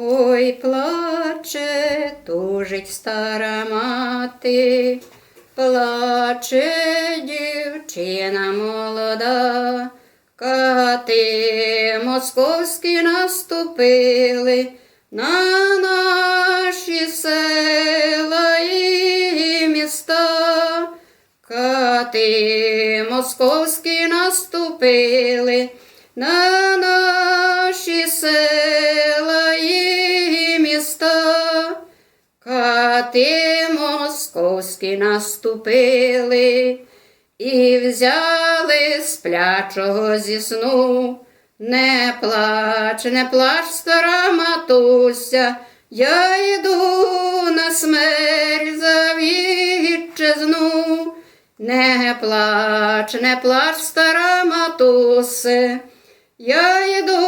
Ой, плаче, тужить стара мати, плаче дівчина молода, кати московські наступили на наші села і міста. Кати московські наступили на Кати московські наступили і взяли сплячого зі сну. Не плач, не плач, стара матуся, я йду на смерть за вітчизну. Не плач, не плач, стара матусе, я йду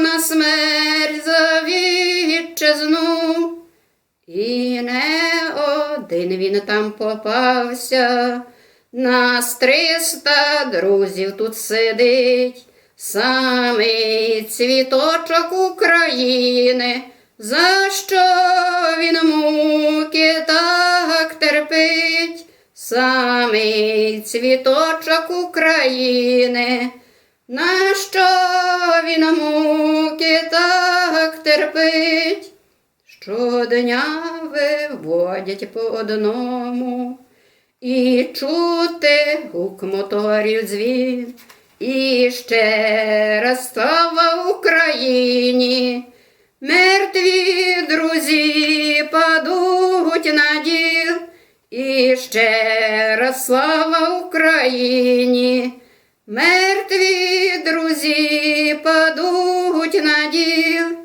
на смерть за вітчизну. І не один він там попався, нас триста друзів тут сидить, самий цвіточок України, за що він муки так терпить, самий цвіточок України, на що він муки так терпить. Щодня виводять по одному, і чути гук моторів дзвін, і ще раз слава Україні, мертві друзі падуть на діл, і ще раз слава Україні, мертві друзі падуть на діл.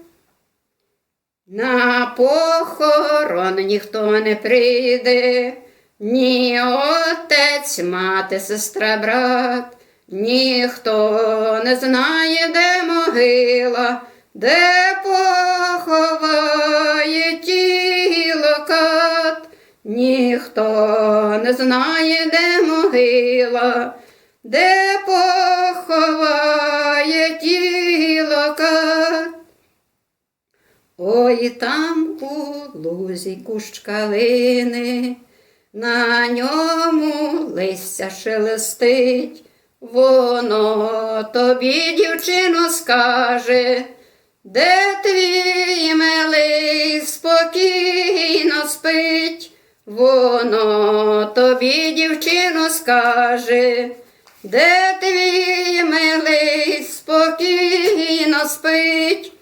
На похорон ніхто не прийде, ні отець, мати, сестра, брат, ніхто не знає, де могила, де поховає тіло кат, ніхто не знає, де могила, де поховає Ой, там у лузі кущ калини, на ньому листя шелестить, воно тобі, дівчино, скаже, де твій милий спокійно спить, воно тобі, дівчино, скаже, де твій милий спокійно спить.